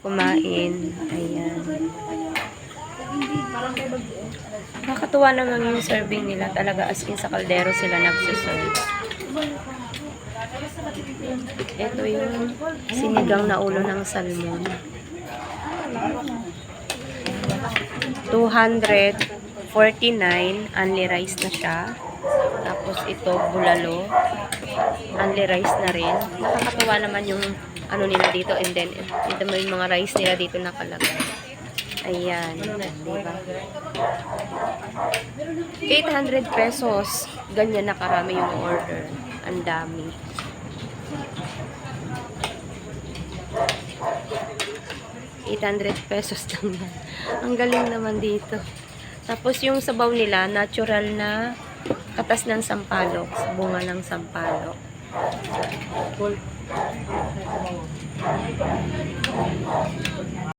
kumain. Ayan. Nakakatuwa naman yung serving nila. Talaga as in sa kaldero sila nagsiserve. Ito yung sinigang na ulo ng salmon. 249 only rice na siya. Tapos ito bulalo. Only rice na rin. Nakakatuwa naman yung ano nila dito and then ito mo yung mga rice nila dito nakalagay. Ayan, diba? 800 pesos. Ganyan na karami yung order. Ang dami. $800 pesos lang yan. Ang galing naman dito. Tapos yung sabaw nila, natural na katas ng sampalok. sa Bunga ng sampalok. Cool.